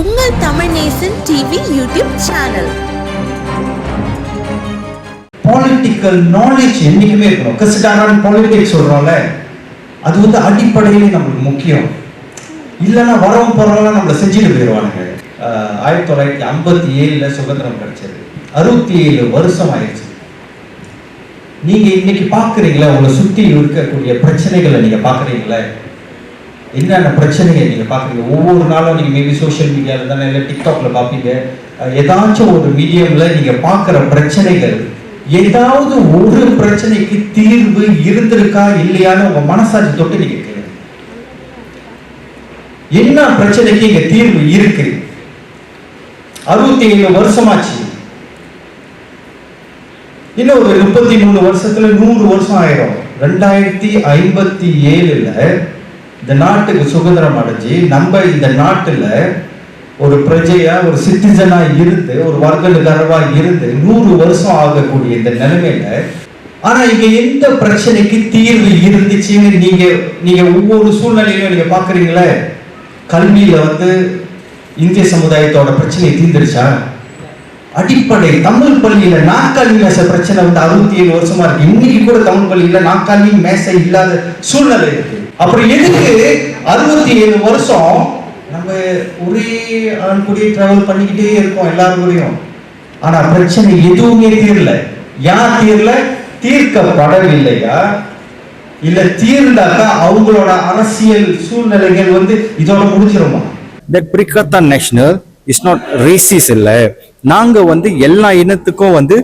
உங்கள் Tamil Nesan TV YouTube channel. Political knowledge என்னைக்குமே இருக்கணும். கசிடாரான் பாலிடிக்ஸ் சொல்றோம்ல அது வந்து அடிப்படையிலே நம்மளுக்கு முக்கியம். இல்லைன்னா வரவும் போறவங்க நம்மளை செஞ்சுட்டு போயிடுவானுங்க. ஆயிரத்தி தொள்ளாயிரத்தி ஐம்பத்தி ஏழுல சுதந்திரம் கிடைச்சது. அறுபத்தி ஏழு வருஷம் ஆயிடுச்சு. நீங்க இன்னைக்கு பாக்குறீங்களா உங்களை சுத்தி இருக்கக்கூடிய பிரச்சனைகளை நீங்க பாக்குறீங்களா என்னென்ன பிரச்சனையை நீங்க பாக்குறீங்க ஒவ்வொரு நாளும் நீங்க மேபி சோஷியல் மீடியாவில் தானே இல்லை டிக்டாக்ல பார்ப்பீங்க. ஏதாச்சும் ஒரு மீடியம்ல நீங்க பாக்குற பிரச்சனைகள் ஏதாவது ஒரு பிரச்சனைக்கு தீர்வு இருந்திருக்கா இல்லையான்னு உங்க மனசாட்சி தொட்டு நீங்க கேளுங்க. என்ன பிரச்சனைக்கு இங்க தீர்வு இருக்கு? அறுபத்தி ஏழு வருஷமாச்சு. இன்னும் ஒரு முப்பத்தி மூணு வருஷத்துல நூறு வருஷம் ஆயிரும். ரெண்டாயிரத்தி ஐம்பத்தி ஏழுல இந்த நாட்டுக்கு சுதந்திரம் அடைஞ்சு நம்ம இந்த நாட்டுல ஒரு பிரஜையா ஒரு சிட்டிசனா இருந்து ஒரு வர்க்கனுக்காரவா இருந்து நூறு வருஷம் ஆகக்கூடிய இந்த நிலைமையில ஆனா இங்க எந்த பிரச்சனைக்கு தீர்வு இருந்துச்சுன்னு நீங்க நீங்க ஒவ்வொரு சூழ்நிலையிலும் நீங்க பாக்குறீங்களே? கல்வியில வந்து இந்திய சமுதாயத்தோட பிரச்சனை தீர்ந்துருச்சா? அடிப்படை தமிழ் பள்ளியில நாற்காலி மேசை பிரச்சனை வந்து அறுபத்தி ஏழு வருஷமா இருக்கு. இன்னைக்கு கூட தமிழ் பள்ளியில நாற்காலி மேசை இல்லாத சூழ்நிலை இருக்கு. அப்புறம் எதுக்கு அறுபத்தி ஏழு வருஷம் நம்ம ஒரே ஆள் கூடயே டிராவல் பண்ணிக்கிட்டே இருக்கோம் எல்லாரும் கூடயும் ஆனா பிரச்சனை எதுவுமே தீரல. யார் தீரல? தீர்க்கப்படவில்லையா? இல்ல தீர்ந்தாக்கா அவங்களோட அரசியல் சூழ்நிலைகள் வந்து இதோட முடிஞ்சிருமா? That Perikatan national is not racist இல்லை. நாங்கள் வந்து எல்லா இனத்துக்கும் வந்து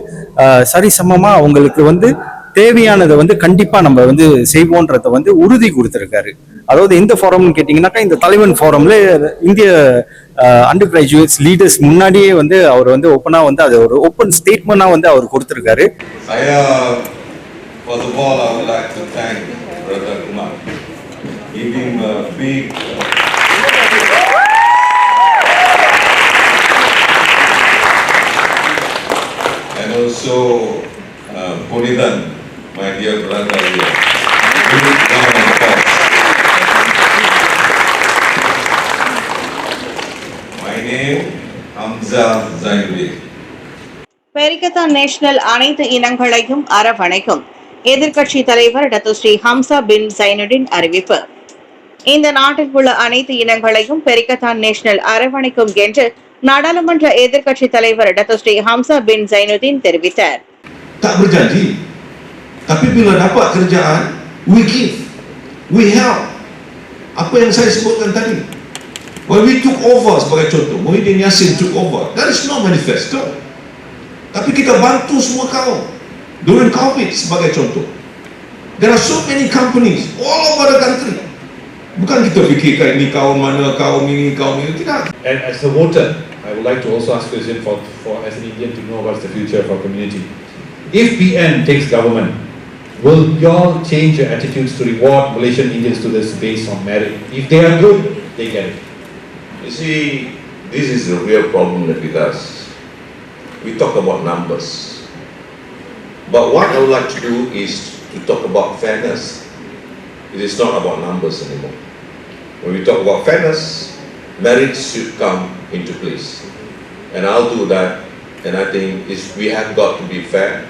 சரிசமமாக அவங்களுக்கு வந்து தேவையானதை வந்து கண்டிப்பா நம்ம வந்து செய்வோன்றத வந்து உறுதி கொடுத்திருக்காரு. அதாவது எந்த ஃபாரம்னு கேட்டீங்கன்னாக்கா இந்த தலைவன் ஃபாரம்ல இந்திய அண்டர் கிராஜுவேட்ஸ் லீடர்ஸ் முன்னாடியே வந்து அவர் வந்து ஓப்பனா வந்து அது ஒரு ஓப்பன் ஸ்டேட்மெண்டா வந்து அவர் கொடுத்திருக்காரு. Uh, first of all, I would like to thank Brother Kumar, giving a big uh, and also uh, Punidan, my dear brother here. My name, Hamza Zainuddin. Perikatan national அனைத்து இனங்களையும் அரவணைக்கும் எதிர்க்கட்சி தலைவர் Datuk Seri Hamzah bin Zainuddin அறிவிப்பு இந்த நாட்டில் உள்ள அனைத்து இனங்களையும் பெரிகத்தான் நேஷனல் அரவணைக்கும் என்று நாடாளுமன்ற எதிர்க்கட்சி தலைவர் Datuk Seri Hamzah bin Zainuddin தெரிவித்தார். Tapi bila dapat kerjaan, we give, we help. Apa yang saya sebutkan tadi. When we took over sebagai contoh, Muhyiddin Yassin took over. That is not manifesto. Tapi kita bantu semua kaum. During COVID sebagai contoh. There are so many companies all over the country. Bukan kita fikirkan ini kaum mana, kaum ini, kaum ini. Tidak. And as a voter, I would like to also ask question for, for as an Indian to know what's the future of our community. If PN takes government, will you all change your attitudes to reward Malaysian Indians to this based on merit? If they are good, they get it. You see, this is the real problem with us. We talk about numbers. But what I would like to do is to talk about fairness. It is not about numbers anymore. When we talk about fairness, merit should come into place. And I'll do that. And I think we have got to be fair.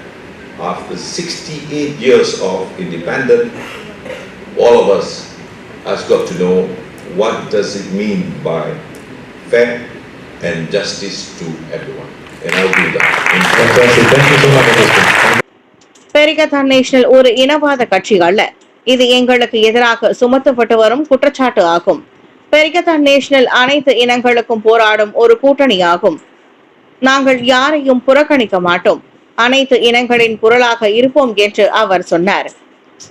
After 68 years of independence, all of us has got to know what does it mean by fair and justice to everyone. And I'll do that. Fantastic. Thank you so much. பெரிகத்தான் national ஒரு இனவாத கட்சி அல்ல இது எங்களுக்கு எதிராக சுமத்தப்பட்டு வரும் குற்றச்சாட்டு ஆகும் பெரிகத்தான் நேஷனல் அனைத்து இனங்களுக்கும் போராடும் ஒரு கூட்டணி ஆகும் நாங்கள் யாரையும் புறக்கணிக்க மாட்டோம் அனைத்து இனங்களின் குரலாக இருப்போம் என்று அவர் சொன்னார்.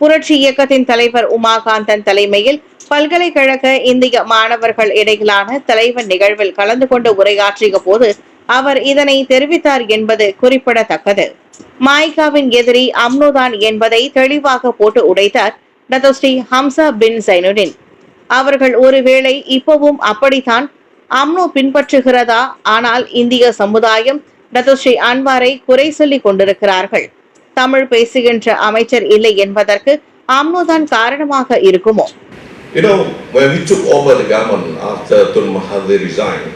புரட்சி இயக்கத்தின் தலைவர் உமாகாந்தன் தலைமையில் பல்கலைக்கழக இந்திய மாணவர்கள் இடையிலான தலைவர் நிகழ்வில் கலந்து கொண்டு உரையாற்றிய போது அவர் இதனை தெரிவித்தார் என்பது குறிப்பிடத்தக்கது. மாய்காவின் எதிரி அம்னோதான் என்பதை தெளிவாக போட்டு உடைத்தார் Dato Sri Hamzah bin Zainuddin. அவர்கள் ஒருவேளை இப்பவும் அப்படித்தான் அம்னோ பின்பற்றுகிறதா? ஆனால் இந்திய சமுதாயம் டத்தோஸ்ரீ அன்வாரை குறை சொல்லிக் கொண்டிருக்கிறார்கள் தமிழ் பேசுகின்ற அமைச்சர் இல்லை என்பதற்கு அம்னோதான் காரணமாக இருக்குமோ You know, when we took over the government after Tun Mahathir resigned,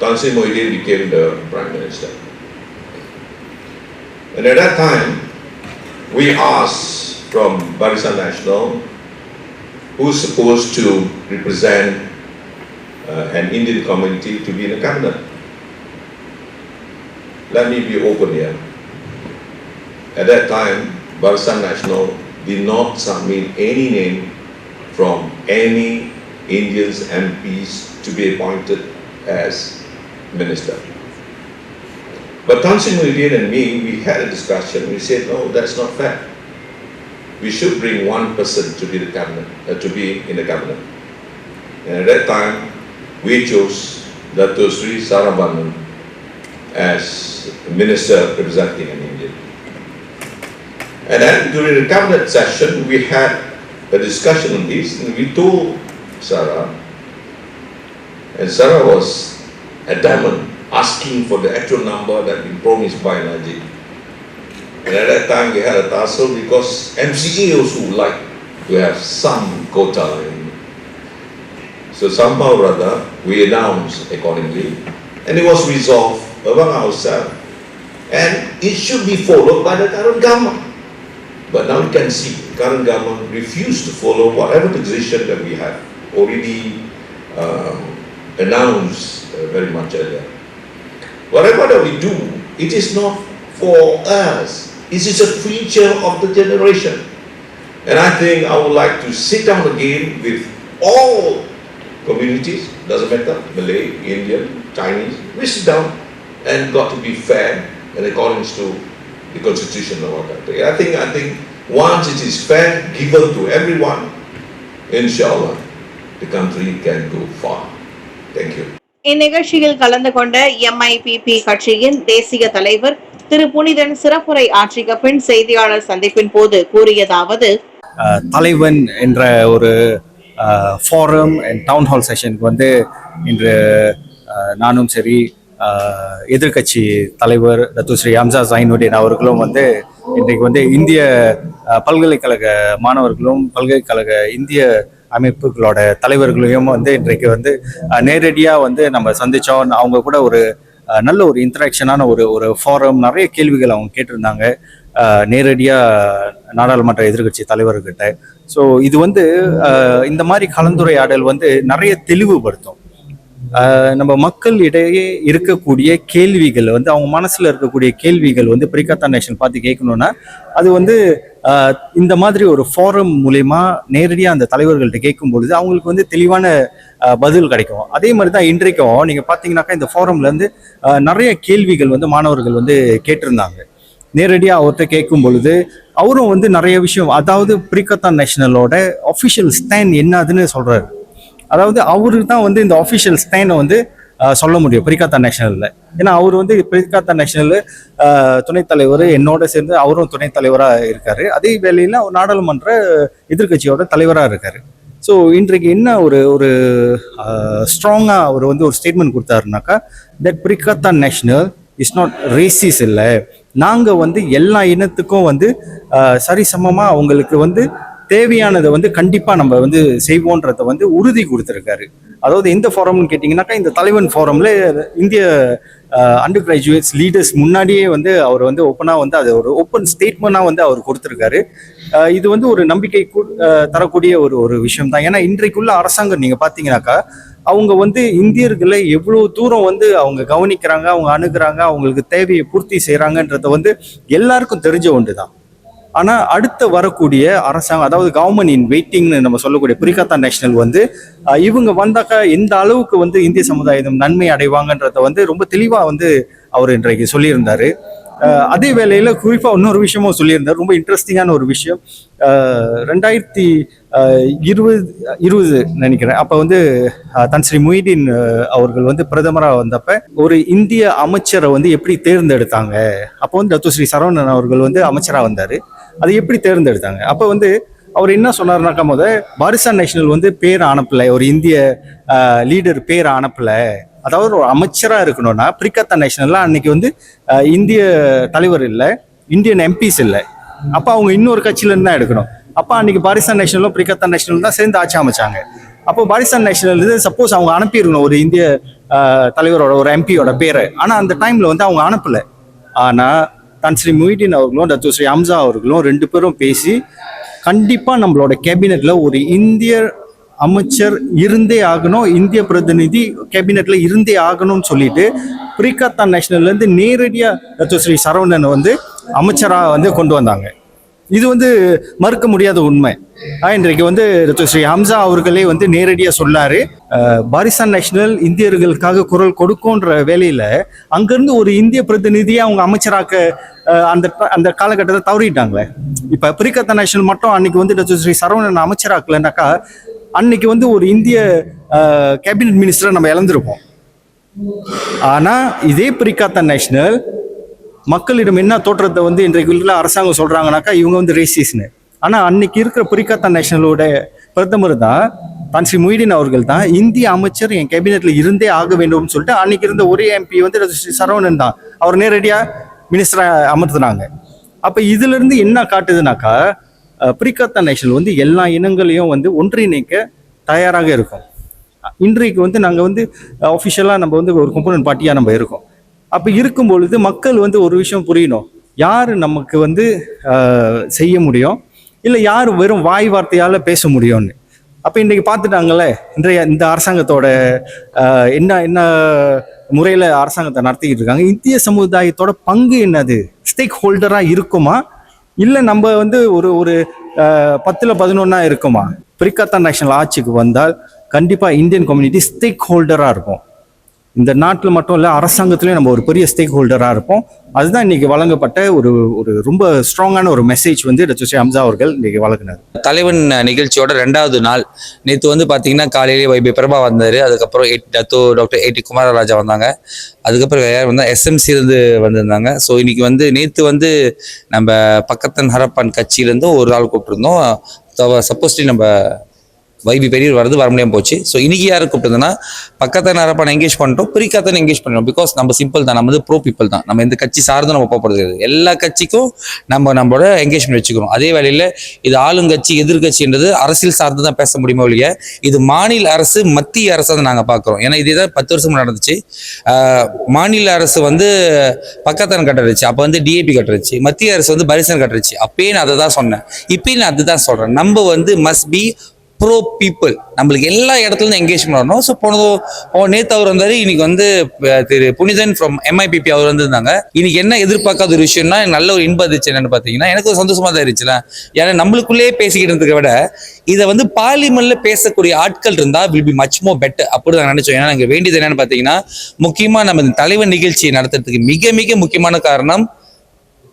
Tan Sri Muhyiddin became the Prime Minister. And at that time, we asked from Barisan National who's supposed to represent uh, an Indian community to be in the cabinet. Let me be open here. At that time, Barisan National did not submit any name from any Indians MPs to be appointed as minister. But Tan Sri Muhyiddin and me, we had a discussion. We said, no, that's not fair. We should bring one person to be the cabinet, uh, to be in the cabinet. And at that time, we chose Dato Sri Saravanan as minister representing an Indian. And then during the cabinet session, we had a discussion on this, and we told Sarah, and Sarah was adamant, asking for the actual number that we promised by Najib. And at that time, we had a tussle because MCA also would like to have some quota. So somehow or other, we announced accordingly, and it was resolved ourselves. And it should be followed by the government. But now we can see, current government refused to follow whatever decision that we have already um, announced uh, very much earlier. Whatever that we do, it is not for us. It is a feature of the generation. And I think I would like to sit down again with all communities, doesn't matter, Malay, Indian, Chinese, we sit down and got to be fair and according to the constitution of our country. I think, I think once it is fair, given to everyone, inshallah, the country can go far. Thank you. இந்நிகழ்ச்சியில் கலந்து கொண்ட MIPP கட்சியின் தேசிய தலைவர் திரு புனிதன் சிறப்புரை ஆற்றிய பின் செய்தியாளர் சந்திப்பின் போது கூறியதாவது தலைவன் என்ற ஒரு ஃபாரம் அண்ட் டவுன் ஹால் செஷனுக்கு வந்து இன்று நானும் சரி எதிர்கட்சி தலைவர் டத்து ஸ்ரீ ஹம்சா ஜைனுddin அவர்களும் வந்து இன்றைக்கு வந்து இந்திய பல்கலைக்கழக மாணவர்களும் பல்கலைக்கழக இந்திய அமைப்புகளோட தலைவர்களையும் வந்து இன்றைக்கு வந்து நேரடியாக வந்து நம்ம சந்தித்தோம் அவங்க கூட ஒரு நல்ல ஒரு இன்ட்ராக்ஷனான ஒரு ஒரு ஃபாரம் நிறைய கேள்விகள் அவங்க கேட்டிருந்தாங்க. நேரடியாக நாடாளுமன்ற எதிர்க்கட்சி தலைவர்கிட்ட. ஸோ இது வந்து இந்த மாதிரி கலந்துரையாடல் வந்து நிறைய தெளிவுபடுத்தும். நம்ம மக்கள் இடையே இருக்கக்கூடிய கேள்விகள் வந்து அவங்க மனசுல இருக்கக்கூடிய கேள்விகள் வந்து பிரிகாத்தா நேஷன் பார்த்து கேட்கணும்னா அது வந்து இந்த மாதிரி ஒரு ஃபாரம் மூலயமா நேரடியாக அந்த தலைவர்கள்ட்ட கேட்கும் பொழுது அவங்களுக்கு வந்து தெளிவான பதில் கிடைக்கும். அதே மாதிரி தான் இன்றைக்கும் நீங்கள் பார்த்தீங்கன்னாக்கா இந்த ஃபாரம்லேருந்து நிறைய கேள்விகள் வந்து மாணவர்கள் வந்து கேட்டிருந்தாங்க. நேரடியாக அவர்கிட்ட கேட்கும் பொழுது அவரும் வந்து நிறைய விஷயம் அதாவது பிரிகத்தா நேஷனலோட அஃபிஷியல் ஸ்டாண்ட் என்னதுன்னு சொல்கிறாரு அதாவது அவருக்கு தான் வந்து இந்த அஃபிஷியல் ஸ்டைனை வந்து சொல்ல முடியும் பிரிகாத்தா நேஷனலில். ஏன்னா அவர் வந்து பிரிகாத்தா நேஷனல் துணைத் தலைவர் என்னோட சேர்ந்து அவரும் துணைத் தலைவராக இருக்கார். அதே வேளையில் அவர் நாடாளுமன்ற எதிர்க்கட்சியோட தலைவராக இருக்கார். ஸோ இன்றைக்கு என்ன ஒரு ஒரு ஸ்ட்ராங்காக அவர் வந்து ஒரு ஸ்டேட்மெண்ட் கொடுத்தாருனாக்கா that பிரிகாத்தா national is not racist இல்லை. நாங்கள் வந்து எல்லா இனத்துக்கும் வந்து சரிசமமாக அவங்களுக்கு வந்து தேவையானதை வந்து கண்டிப்பாக நம்ம வந்து செய்வோன்றதை வந்து உறுதி கொடுத்துருக்காரு. அதாவது எந்த ஃபாரம்னு கேட்டிங்கனாக்கா இந்த தலைவன் ஃபாரமில் இந்திய அண்டர் கிராஜுவேட்ஸ் லீடர்ஸ் முன்னாடியே வந்து அவர் வந்து ஓப்பனாக வந்து அது ஒரு ஓப்பன் ஸ்டேட்மெண்ட்டாக வந்து அவர் கொடுத்துருக்காரு. இது வந்து ஒரு நம்பிக்கை தரக்கூடிய ஒரு ஒரு விஷயம் தான் ஏன்னா இன்றைக்குள்ள அரசாங்கம் நீங்கள் பார்த்தீங்கன்னாக்கா அவங்க வந்து இந்தியர்களை எவ்வளோ தூரம் வந்து அவங்க கவனிக்கிறாங்க அவங்க அணுகிறாங்க அவங்களுக்கு தேவையை பூர்த்தி செய்கிறாங்கன்றத வந்து எல்லாருக்கும் தெரிஞ்ச ஒன்று தான் ஆனால் அடுத்த வரக்கூடிய அரசாங்கம் அதாவது கவர்மெண்ட் இன் வெயிட்டிங்னு நம்ம சொல்லக்கூடிய பிரிகாத்தா நேஷனல் வந்து இவங்க வந்தாக்கா எந்த அளவுக்கு வந்து இந்திய சமுதாயம் நன்மை அடைவாங்கன்றத வந்து ரொம்ப தெளிவாக வந்து அவர் இன்றைக்கு சொல்லியிருந்தாரு. அதே வேளையில் குறிப்பாக இன்னொரு விஷயமும் சொல்லியிருந்தார். ரொம்ப இன்ட்ரெஸ்டிங்கான ஒரு விஷயம். ரெண்டாயிரத்தி இருபது இருபது நினைக்கிறேன். அப்போ வந்து தன்ஸ்ரீ தன் மொய்தீன் அவர்கள் வந்து பிரதமராக வந்தப்ப ஒரு இந்திய அமைச்சரை வந்து எப்படி தேர்ந்தெடுத்தாங்க? அப்போ வந்து டத்து ஸ்ரீ சரவணன் அவர்கள் வந்து அமைச்சராக வந்தார். அதை எப்படி தேர்ந்தெடுத்தாங்க? அப்போ வந்து அவர் என்ன சொன்னார்னாக்கா முத பாரிசான் நேஷனல் வந்து பேர் அனுப்பலை ஒரு இந்திய லீடர் பேர் அனுப்பலை அதாவது ஒரு அமைச்சராக இருக்கணும்னா பிரிகத்தா நேஷனல்ல அன்னைக்கு வந்து இந்திய தலைவர் இல்லை இந்தியன் எம்பிஸ் இல்லை. அப்போ அவங்க இன்னொரு கட்சியிலேருந்து தான் எடுக்கணும். அப்போ அன்னைக்கு பாரிசான் நேஷனலும் பிரிகத்தா நேஷனலும் தான் சேர்ந்து ஆட்சி அமைச்சாங்க. அப்போ பாரிசான் நேஷனல் இது சப்போஸ் அவங்க அனுப்பியிருக்கணும் ஒரு இந்திய தலைவரோட ஒரு எம்பியோட பேரை. ஆனால் அந்த டைமில் வந்து அவங்க அனுப்பலை. ஆனால் தன் ஸ்ரீ மொய்தீன் அவர்களும் டத்து ஸ்ரீ ஹம்சா அவர்களும் ரெண்டு பேரும் பேசி கண்டிப்பாக நம்மளோட கேபினெட்டில் ஒரு இந்திய அமைச்சர் இருந்தே ஆகணும் இந்திய பிரதிநிதி கேபினெட்ல இருந்தே ஆகணும்னு சொல்லிட்டு பிரிகாத்தா நேஷனல்ல இருந்து டத்து ஸ்ரீ சரவணன் வந்து அமைச்சராக வந்து கொண்டு வந்தாங்க. இது வந்து மறுக்க முடியாத உண்மை. இன்றைக்கு வந்து ஸ்ரீ ஹம்சா அவர்களே வந்து நேரடியாக சொல்லாரு. பாரிஸ்தான் நேஷனல் இந்தியர்களுக்காக குரல் கொடுக்கும்ன்ற வேலையில அங்கிருந்து ஒரு இந்திய பிரதிநிதியை அவங்க அமைச்சராக்க அந்த அந்த காலகட்டத்தை தவறிட்டாங்களே. இப்ப பிரிகத்தா நேஷனல் மட்டும் அன்னைக்கு வந்து ஸ்ரீ சரவணன் அமைச்சராக்கலனாக்கா அன்னைக்கு வந்து ஒரு இந்திய கேபினட் மினிஸ்டரை நம்ம இழந்திருப்போம். ஆனா இதே பிரிகாத்தா நேஷனல் மக்களிடம் என்ன தோற்றத்தை வந்து இன்றைக்கு உள்ள அரசாங்கம் சொல்றாங்கனாக்கா இவங்க வந்து ரேசிஸ்னு ஆனால் அன்னைக்கு இருக்கிற பிரிகாத்தா நேஷனலோட பிரதமர் தான் தான் ஸ்ரீ மொய்தீன் அவர்கள் தான் இந்திய அமைச்சர் என் கேபினெட்ல இருந்தே ஆக வேண்டும்னு சொல்லிட்டு அன்னைக்கு இருந்த ஒரே எம்பி வந்து ஸ்ரீ சரவணன் தான். அவர் நேரடியாக மினிஸ்டராக அமர்த்தினாங்க. அப்போ இதுலேருந்து என்ன காட்டுதுனாக்கா அஹ், பிரிகாத்தா நேஷனல் வந்து எல்லா இனங்களையும் வந்து ஒன்றிணைக்க தயாராக இருக்கும். இன்றைக்கு வந்து நாங்கள் வந்து அஃபிஷியலாக நம்ம வந்து ஒரு கம்பனன்ட் பார்ட்டியாக நம்ம இருக்கோம். அப்போ இருக்கும் பொழுது மக்கள் வந்து ஒரு விஷயம் புரியணும். யார் நமக்கு வந்து செய்ய முடியும்? இல்லை யார் வெறும் வாய் வார்த்தையால் பேச முடியும்னு. அப்போ இன்றைக்கி பார்த்துட்டாங்கல்ல இன்றைய இந்த அரசாங்கத்தோட என்ன என்ன முறையில் அரசாங்கத்தை நடத்திக்கிட்டு இருக்காங்க. இந்திய சமுதாயத்தோட பங்கு என்னது? ஸ்டேக் ஹோல்டராக இருக்குமா? இல்லை நம்ம வந்து ஒரு ஒரு பத்தில் பதினொன்னா இருக்குமா? பிரிகத்தா நேஷனல் ஆட்சிக்கு வந்தால் கண்டிப்பாக இந்தியன் கம்யூனிட்டி ஸ்டேக் ஹோல்டராக இருக்கும். இந்த நாட்டில் மட்டும் இல்லை அரசாங்கத்திலையும் நம்ம ஒரு பெரிய ஸ்டேக் ஹோல்டராக இருப்போம். அதுதான் இன்னைக்கு வழங்கப்பட்ட ஒரு ஒரு ரொம்ப ஸ்ட்ராங்கான ஒரு மெசேஜ் வந்து டாக்டர் ஹம்சா அவர்கள் இன்னைக்கு வழங்கினார். தலைவன் நிகழ்ச்சியோட ரெண்டாவது நாள் நேற்று வந்து பார்த்தீங்கன்னா காலையிலேயே வைபி பிரபா வந்தார். அதுக்கப்புறம் எட் டத்து டாக்டர் ஏடி குமாரராஜா வந்தாங்க. அதுக்கப்புறம் யார் வந்தால் எஸ்எம்சிலேருந்து வந்திருந்தாங்க. ஸோ இன்னைக்கு வந்து நேற்று வந்து நம்ம பக்கத்தன் ஹரப்பான் கட்சியிலேருந்து ஒரு ஆள் கூப்பிட்டுருந்தோம். சப்போஸ்லி நம்ம வைபி பெரியவர் வரது வர முடியாமல் போச்சு. ஸோ இன்னைக்கு யாரை கூப்பிட்டதுன்னா பக்கத்தை நேரப்பான எங்கேஜ் பண்ணிட்டோம். பிரிக்காத்தனை எங்கேஜ் பண்ணிட்டோம் பிகாஸ் நம்ம சிம்பிள் தான். நம்ம வந்து ப்ரோ பீப்பிள் தான். நம்ம எந்த கட்சி சார்ந்தும் நம்ம போகிறது எல்லா கட்சிக்கும் நம்ம நம்மளோட எங்கேஜ்மெண்ட் வச்சுக்கிறோம். அதே வேலையில் இது ஆளுங்கட்சி எதிர்கட்சின்றது அரசியல் சார்ந்து தான் பேச முடியுமோ இல்லையா? இது மாநில அரசு மத்திய அரசு தான் நாங்கள் பார்க்குறோம். ஏன்னா இதே தான் பத்து வருஷம் நடந்துச்சு. மாநில அரசு வந்து பக்கத்தன் கட்டுருச்சு. அப்போ வந்து டிஏபி கட்டுறச்சு மத்திய அரசு வந்து பரிசன் கட்டுறச்சு அப்பயே நான் அதை தான் சொன்னேன். இப்பயும் நான் அதுதான் சொல்கிறேன் நம்ம வந்து மஸ்ட் பி ப்ரோ பீப்புள் நம்மளுக்கு எல்லா இடத்துல என்கேஜ்மெண்ட் வரணும் ஸோ போனதோ நேத்து அவர் வந்தாரு. இன்னைக்கு வந்து திரு புனிதன் ஃப்ரம் எம்ஐபிபி அவர் வந்திருந்தாங்க. இன்னைக்கு என்ன எதிர்பார்க்காத ஒரு விஷயம்னா எனக்கு நல்ல ஒரு இன்பம் இருந்துச்சு என்னன்னு பார்த்தீங்கன்னா எனக்கு ஒரு சந்தோஷமா தான் இருந்துச்சுல ஏன்னா நம்மளுக்குள்ளேயே பேசிக்கிட்டு இருந்ததை விட இதை வந்து பார்லிமெண்ட்ல பேசக்கூடிய ஆட்கள் இருந்தா will be much more better அப்படி தான் நினைச்சோம். ஏன்னா நாங்கள் வேண்டியது என்னன்னு பார்த்தீங்கன்னா முக்கியமா நம்ம இந்த தலைவர் நிகழ்ச்சியை நடத்துறதுக்கு மிக மிக முக்கியமான காரணம்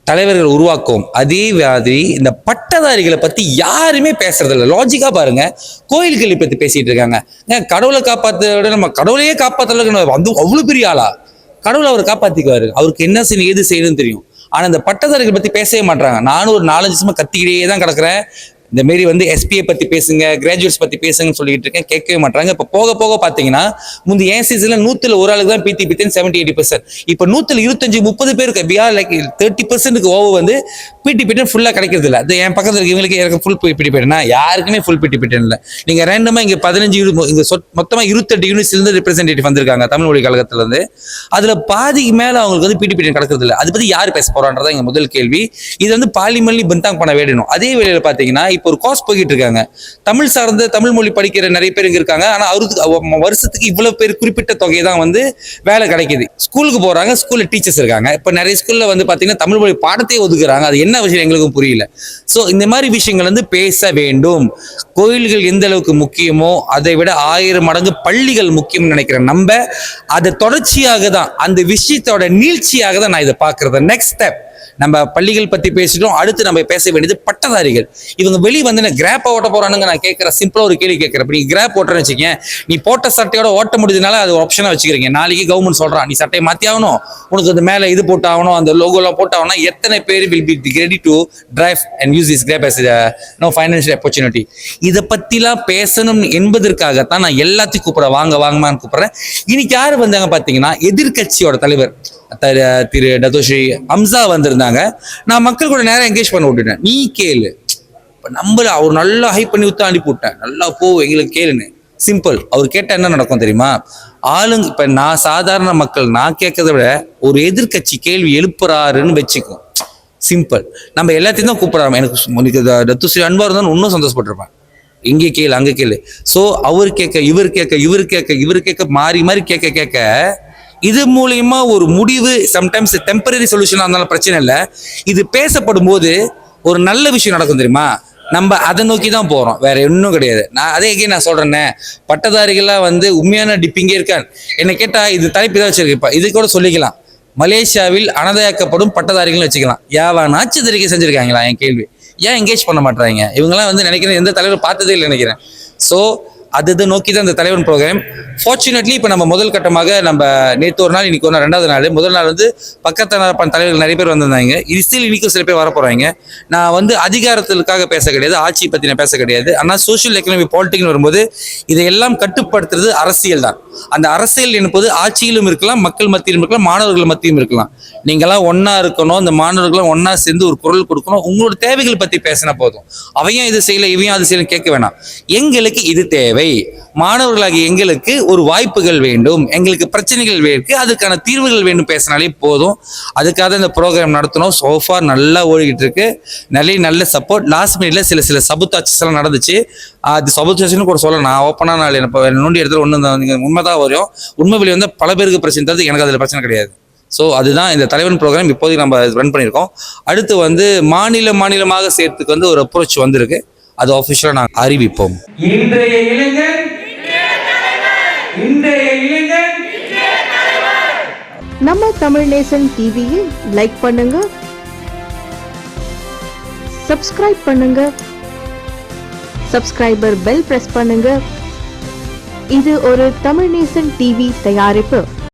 தலைவர்கள் உருவாக்கும் அதே மாதிரி இந்த பட்டதாரிகளை பத்தி யாருமே பேசுறது இல்லை லாஜிக்கா பாருங்க. கோயில்களை பத்தி பேசிட்டு இருக்காங்க. ஏன் கடவுளை காப்பாத்த விட நம்ம கடவுளையே காப்பாத்தல வந்து அவ்வளவு பெரிய ஆளா? கடவுளை அவர் காப்பாத்திக்குவாரு. அவருக்கு என்ன செய்யணும் ஏது செய்யணும்னு தெரியும். ஆனா இந்த பட்டதாரிகள் பத்தி பேசவே மாட்டாங்க நானும் ஒரு நாலஞ்சு வருஷமா கத்திக்கிட்டே தான் கிடக்குறேன். இந்த மாரி வந்து எஸ்பிஐ பத்தி பேசுங்க கிராஜுவேட்ஸ் பத்தி பேசுங்கன்னு சொல்லிட்டு இருக்கேன் கேட்கவே மாட்டாங்க இப்ப போக போக பாத்தீங்கன்னா முந்தி ஏன் சீசன்ல நூத்துல ஒரு ஆளுக்கு தான் பிடி பிடின்னு செவன்டி எயிட்டி பர்சன்ட் இப்ப நூத்துல இருபத்தஞ்சு முப்பது பேருக்கு பிஆர் லைக் தேர்ட்டி பர்சன்ட்டுக்கு ஓவர் வந்து பிடி பிட்டன் ஃபுல்லா கிடைக்கிறது இல்ல அது என் பக்கத்துல இவங்களுக்கு எனக்கு ஃபுல் பிடி பிட்டனா யாருக்குமே ஃபுல் பிடி பிட்டன் இல்ல நீங்க ரேண்டமா இங்க பதினஞ்சு இரு- இங்க மொத்தமா இருபத்தெட்டு யூனிட்ஸ்ல இருந்து ரெப்ரஸன்டேட்டிவ் வந்திருக்காங்க தமிழ் மொழி கழகத்துல இருந்து அதுல பாதிக்கு மேல அவங்களுக்கு வந்து பிடி பிட்டன் கிடக்கிறது இல்ல அதை பத்தி யார் பேச போறான்றதா எங்க முதல் கேள்வி இது வந்து பாலிமல்லி பந்தாங் பண்ண வேடணும் அதே வேளையில பாத்தீங்கன்னா இப்போ ஒரு கோர்ஸ் போய்கிட்டு இருக்காங்க. தமிழ் சார்ந்த தமிழ் மொழி படிக்கிற நிறைய பேர் இங்கே இருக்காங்க. ஆனால் அவருக்கு வருஷத்துக்கு இவ்வளோ பேர் குறிப்பிட்ட தொகை தான் வந்து வேலை கிடைக்குது. ஸ்கூலுக்கு போகிறாங்க ஸ்கூலில் டீச்சர்ஸ் இருக்காங்க. இப்போ நிறைய ஸ்கூலில் வந்து பார்த்திங்கன்னா தமிழ் மொழி பாடத்தையே ஒதுக்குறாங்க. அது என்ன விஷயம் எங்களுக்கும் புரியல. ஸோ இந்த மாதிரி விஷயங்கள் வந்து பேச வேண்டும். கோயில்கள் எந்த அளவுக்கு முக்கியமோ அதை விட ஆயிரம் மடங்கு பள்ளிகள் முக்கியம்னு நினைக்கிறேன் நம்ம. அதை தொடர்ச்சியாக தான் அந்த விஷயத்தோட நீழ்ச்சியாக தான் நான் இதை பார்க்கறது நெக்ஸ்ட் ஸ்டெப் நம்ம பள்ளிகள் பத்தி பேசிட்டோம். அடுத்து நம்ம பேச வேண்டியது பட்டதாரிகள். இவங்க வெளியே வந்து நான் கிராப்பா ஓட்ட போறானுங்க. நான் கேட்கறேன் சிம்பிளா ஒரு கேள்வி கேட்கறேன் இப்போ நீ கிராப் ஓட்டுறேன்னு வச்சுக்கேன். நீ போட்ட சட்டையோட ஓட்ட முடிஞ்சதுனால அது ஆப்ஷனா வச்சுக்கிறீங்க. நாளைக்கு கவர்மெண்ட் சொல்றான் நீ சட்டையை மாத்தி ஆகணும். உனக்கு அது மேல இது போட்டு ஆகணும். அந்த லோகோலாம் எல்லாம் போட்டு ஆகணும் எத்தனை பேர் will be ready to drive and use is Grab no financial opportunity இதை பத்திலாம் பேசணும் என்பதற்காகத்தான் நான் எல்லாத்தையும் கூப்பிடுறேன். வாங்க வாங்கமான்னு கூப்பிடுறேன். இன்னைக்கு யார் வந்தாங்க பாத்தீங்கன்னா எதிர்க்கட்சியோட தலைவர். திரு டத்தோஸ்ரீ அம்சா வந்திருந்தாங்க. நான் மக்கள் கூட நேரம் என்கேஜ் பண்ண விட்டுட்டேன். நீ கேளு. இப்போ நம்மள அவர் நல்லா ஹைப் பண்ணி விட்டு அனுப்பி விட்டேன் நல்லா போ எங்களுக்கு கேளுன்னு. சிம்பிள் அவர் கேட்டால் என்ன நடக்கும் தெரியுமா? ஆளுங்க இப்போ நான் சாதாரண மக்கள் நான் கேட்கறத விட ஒரு எதிர்க்கட்சி கேள்வி எழுப்புறாருன்னு வச்சுக்கும் சிம்பிள் நம்ம எல்லாத்தையும் தான் கூப்பிடுறோம் எனக்கு சு- உனக்கு த- தத்துஸ்ரீ அன்பார் தான் இன்னும் சந்தோஷப்பட்டிருப்பேன். இங்கே கேளு அங்கே கேளு. ஸோ அவர் கேட்க இவர் கேட்க இவர் கேட்க இவர் கேட்க மாறி மாறி கேட்க கேட்க இது மூலியமா ஒரு முடிவு சம்டைம்ஸ் டெம்பரரி சொல்யூஷனாக இருந்தாலும் பிரச்சனை இல்லை. இது பேசப்படும் போது ஒரு நல்ல விஷயம் நடக்கும் தெரியுமா? நம்ம அதை நோக்கி தான் போகிறோம் வேற ஒன்றும் கிடையாது. நான் அதே எங்கே நான் சொல்கிறேன்னே பட்டதாரிகளாக வந்து உண்மையான டிப்பிங்கே இருக்கான் என்னை கேட்டால் இது தலைப்பு தான் வச்சிருக்கேன் இது கூட சொல்லிக்கலாம். மலேசியாவில் அனதையாக்கப்படும் பட்டதாரிகள் வச்சுக்கலாம். யாவானாச்சும் தெரிவிக்கை செஞ்சிருக்காங்களா? என் கேள்வி. ஏன் என்கேஜ் பண்ண மாட்டாங்க இவங்கெல்லாம் வந்து நினைக்கிறேன் எந்த தலைவர் பார்த்ததே இல்லை நினைக்கிறேன். ஸோ அது இதை நோக்கி தான் இந்த தலைவன் ப்ரோக்ராம் ஃபார்ச்சுனேட்லி இப்போ நம்ம முதல் கட்டமாக நம்ம நேற்று ஒரு நாள் இன்னைக்கு ஒரு நாள் ரெண்டாவது நாள் முதல் நாள் வந்து பக்கத்து நாள் தலைவர்கள் நிறைய பேர் வந்திருந்தாங்க. இது ஸ்டில் இன்னைக்கும் சில பேர் வர போகிறாங்க நான் வந்து அதிகாரத்திற்காக பேச கிடையாது ஆட்சி பற்றி நான் பேச கிடையாது. ஆனால் சோஷியல் எக்கனாமி பாலிட்டிக்னு வரும்போது இதையெல்லாம் கட்டுப்படுத்துறது அரசியல் தான். அந்த அரசியல் என்பது ஆட்சியிலும் இருக்கலாம் மக்கள் மத்தியிலும் இருக்கலாம் மாணவர்கள் மத்தியும் இருக்கலாம். நீங்களாம் ஒன்றா இருக்கணும் அந்த மாணவர்களும் ஒன்றா சேர்ந்து ஒரு குரல் கொடுக்கணும் உங்களோட தேவைகள் பற்றி பேசினா போதும். அவையும் இது செய்யலை இவையும் அது செய்யலை கேட்க வேணாம். எங்களுக்கு இது தேவை. மாணவர்களாகிய எங்களுக்கு ஒரு வாய்ப்புகள் வேண்டும். எங்களுக்கு பிரச்சனைகள் இருக்கு அதுக்கான தீர்வுகள் வேண்டும் பேசினாலே போதும். அதுக்காக இந்த ப்ரோக்ராம் நடத்தணும் சோஃபா நல்லா ஓடிக்கிட்டு இருக்கு நிறைய நல்ல சப்போர்ட் லாஸ்ட் மினிட்ல சில சில சபுத்தாச்சஸ் எல்லாம் நடந்துச்சு. அது சபுத்தாச்சுன்னு கூட சொல்ல நான் ஓப்பனாக நான் இப்போ நோண்டி இடத்துல ஒன்று உண்மைதான் வரும். உண்மை வெளியே வந்து பல பேருக்கு பிரச்சனை தருது. எனக்கு அதில் பிரச்சனை கிடையாது. ஸோ அதுதான் இந்த தலைவன் ப்ரோக்ராம் இப்போதைக்கு நம்ம ரன் பண்ணியிருக்கோம். அடுத்து வந்து மாநில மாநிலமாக சேர்த்துக்கு வந்து ஒரு அப்ரோச் வந்திருக்கு. அது ஆஃபிஷியலாக நாங்கள் அறிவிப்போம். இன்றைய இளைஞன் இன்றைய இளைஞன் நம்ம தமிழ் நேசன் டிவியை லைக் பண்ணுங்க. சப்ஸ்கிரைப் பண்ணுங்க. சப்ஸ்கிரைபர் பெல் பிரஸ் பண்ணுங்க. இது ஒரு தமிழ் நேசன் டிவி தயாரிப்பு.